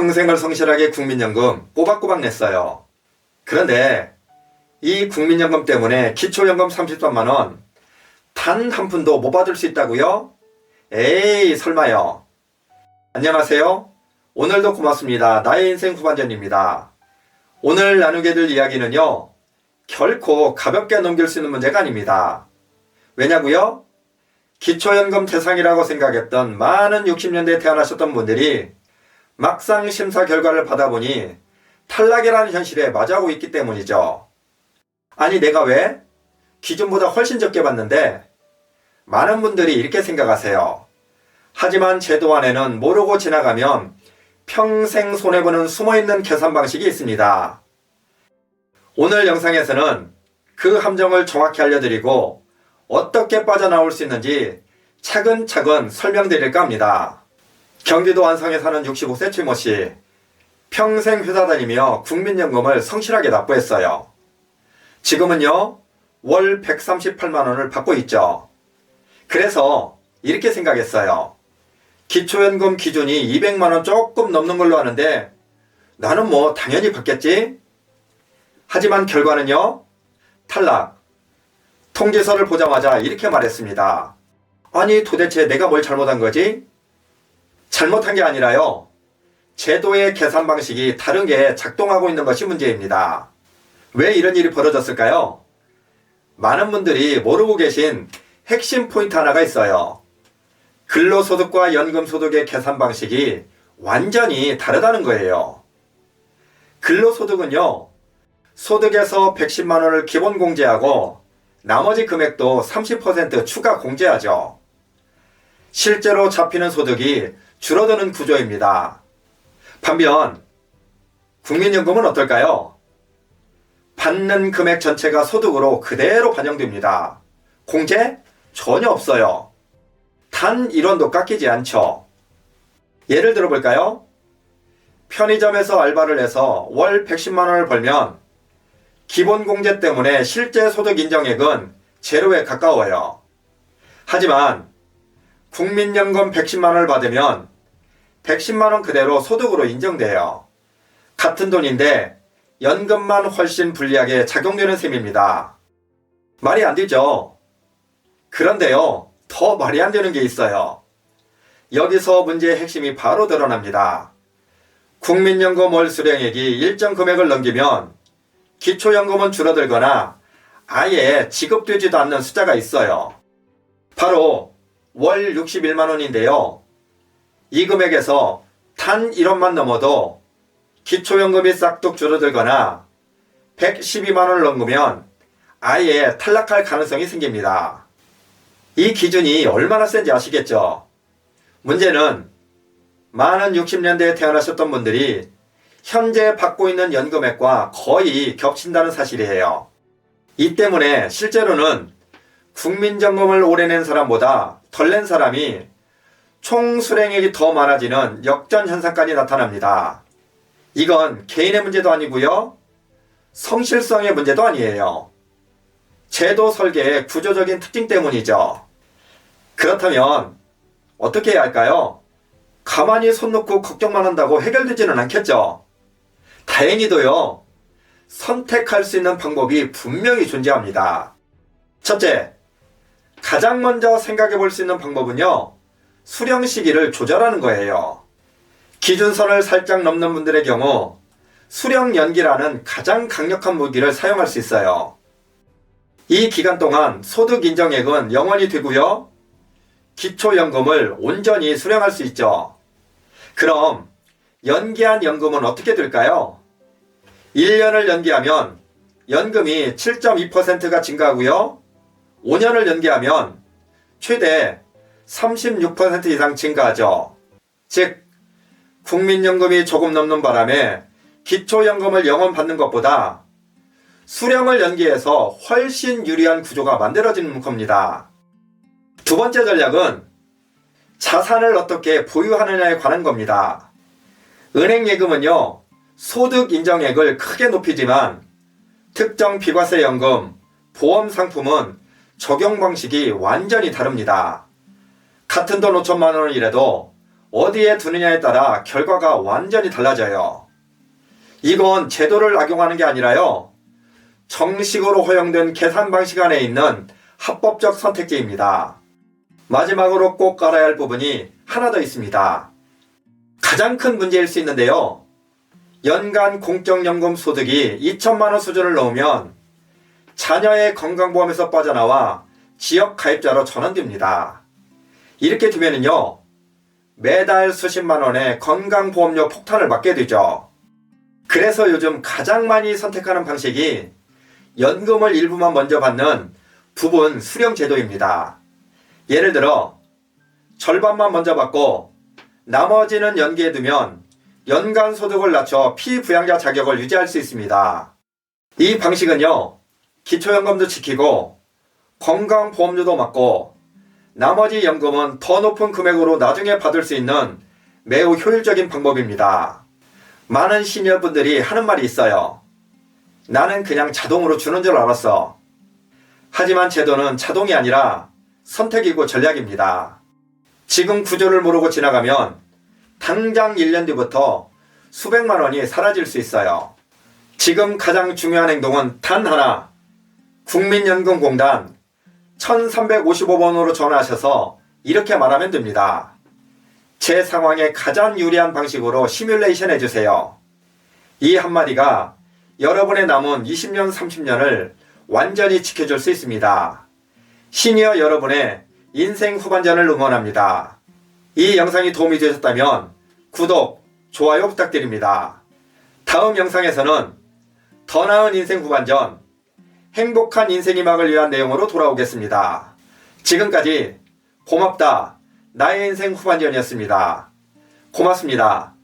평생을 성실하게 국민연금 꼬박꼬박 냈어요. 그런데 이 국민연금 때문에 기초연금 33만 원 단 한 푼도 못 받을 수 있다고요? 에이 설마요. 안녕하세요. 오늘도 고맙습니다. 나의 인생 후반전입니다. 오늘 나누게 될 이야기는요. 결코 가볍게 넘길 수 있는 문제가 아닙니다. 왜냐고요? 기초연금 대상이라고 생각했던 많은 60년대에 태어나셨던 분들이 막상 심사 결과를 받아보니 탈락이라는 현실에 맞이하고 있기 때문이죠. 아니 내가 왜? 기준보다 훨씬 적게 받는데 많은 분들이 이렇게 생각하세요. 하지만 제도 안에는 모르고 지나가면 평생 손해보는 숨어있는 계산 방식이 있습니다. 오늘 영상에서는 그 함정을 정확히 알려드리고 어떻게 빠져나올 수 있는지 차근차근 설명드릴까 합니다. 경기도 안성에 사는 65세 최모 씨. 평생 회사 다니며 국민연금을 성실하게 납부했어요. 지금은요, 월 138만원을 받고 있죠. 그래서 이렇게 생각했어요. 기초연금 기준이 200만원 조금 넘는 걸로 아는데 나는 뭐 당연히 받겠지? 하지만 결과는요, 탈락. 통지서를 보자마자 이렇게 말했습니다. 아니 도대체 내가 뭘 잘못한 거지? 잘못한 게 아니라요. 제도의 계산 방식이 다른 게 작동하고 있는 것이 문제입니다. 왜 이런 일이 벌어졌을까요? 많은 분들이 모르고 계신 핵심 포인트 하나가 있어요. 근로소득과 연금소득의 계산 방식이 완전히 다르다는 거예요. 근로소득은요, 소득에서 110만원을 기본 공제하고 나머지 금액도 30% 추가 공제하죠. 실제로 잡히는 소득이 줄어드는 구조입니다. 반면 국민연금은 어떨까요? 받는 금액 전체가 소득으로 그대로 반영됩니다. 공제 전혀 없어요. 단 1원도 깎이지 않죠. 예를 들어 볼까요? 편의점에서 알바를 해서 월 110만 원을 벌면 기본 공제 때문에 실제 소득 인정액은 제로에 가까워요. 하지만 국민연금 110만 원을 받으면 110만 원 그대로 소득으로 인정돼요. 같은 돈인데 연금만 훨씬 불리하게 작용되는 셈입니다. 말이 안 되죠. 그런데요, 더 말이 안 되는 게 있어요. 여기서 문제의 핵심이 바로 드러납니다. 국민연금 월 수령액이 일정 금액을 넘기면 기초연금은 줄어들거나 아예 지급되지도 않는 숫자가 있어요. 바로 월 61만 원인데요. 이 금액에서 단 1원만 넘어도 기초연금이 싹둑 줄어들거나 112만 원을 넘으면 아예 탈락할 가능성이 생깁니다. 이 기준이 얼마나 센지 아시겠죠? 문제는 많은 60년대에 태어나셨던 분들이 현재 받고 있는 연금액과 거의 겹친다는 사실이에요. 이 때문에 실제로는 국민연금을 오래 낸 사람보다 덜 낸 사람이 총 수령액이 더 많아지는 역전 현상까지 나타납니다. 이건 개인의 문제도 아니고요. 성실성의 문제도 아니에요. 제도 설계의 구조적인 특징 때문이죠. 그렇다면 어떻게 해야 할까요? 가만히 손 놓고 걱정만 한다고 해결되지는 않겠죠. 다행히도요. 선택할 수 있는 방법이 분명히 존재합니다. 첫째, 가장 먼저 생각해 볼 수 있는 방법은요. 수령 시기를 조절하는 거예요. 기준선을 살짝 넘는 분들의 경우 수령 연기라는 가장 강력한 무기를 사용할 수 있어요. 이 기간 동안 소득 인정액은 영원히 되고요. 기초연금을 온전히 수령할 수 있죠. 그럼 연기한 연금은 어떻게 될까요? 1년을 연기하면 연금이 7.2%가 증가하고요. 5년을 연기하면 최대 36% 이상 증가하죠. 즉, 국민연금이 조금 넘는 바람에 기초연금을 영원 받는 것보다 수령을 연기해서 훨씬 유리한 구조가 만들어지는 겁니다. 두 번째 전략은 자산을 어떻게 보유하느냐에 관한 겁니다. 은행 예금은요, 소득 인정액을 크게 높이지만 특정 비과세 연금, 보험 상품은 적용 방식이 완전히 다릅니다. 같은 돈 5천만 원이라도 어디에 두느냐에 따라 결과가 완전히 달라져요. 이건 제도를 악용하는 게 아니라요. 정식으로 허용된 계산 방식 안에 있는 합법적 선택지입니다. 마지막으로 꼭 알아야 할 부분이 하나 더 있습니다. 가장 큰 문제일 수 있는데요. 연간 공적연금 소득이 2천만 원 수준을 넘으면 자녀의 건강보험에서 빠져나와 지역 가입자로 전환됩니다. 이렇게 되면은요, 매달 수십만 원의 건강보험료 폭탄을 맞게 되죠. 그래서 요즘 가장 많이 선택하는 방식이 연금을 일부만 먼저 받는 부분 수령 제도입니다. 예를 들어, 절반만 먼저 받고 나머지는 연기해 두면 연간 소득을 낮춰 피부양자 자격을 유지할 수 있습니다. 이 방식은요, 기초연금도 지키고 건강보험료도 맞고 나머지 연금은 더 높은 금액으로 나중에 받을 수 있는 매우 효율적인 방법입니다. 많은 시니어분들이 하는 말이 있어요. 나는 그냥 자동으로 주는 줄 알았어. 하지만 제도는 자동이 아니라 선택이고 전략입니다. 지금 구조를 모르고 지나가면 당장 1년 뒤부터 수백만 원이 사라질 수 있어요. 지금 가장 중요한 행동은 단 하나. 국민연금공단 1355번으로 전화하셔서 이렇게 말하면 됩니다. 제 상황에 가장 유리한 방식으로 시뮬레이션 해주세요. 이 한마디가 여러분의 남은 20년, 30년을 완전히 지켜줄 수 있습니다. 시니어 여러분의 인생 후반전을 응원합니다. 이 영상이 도움이 되셨다면 구독, 좋아요 부탁드립니다. 다음 영상에서는 더 나은 인생 후반전, 행복한 인생 희망을 위한 내용으로 돌아오겠습니다. 지금까지 고맙다. 나의 인생 후반전이었습니다. 고맙습니다.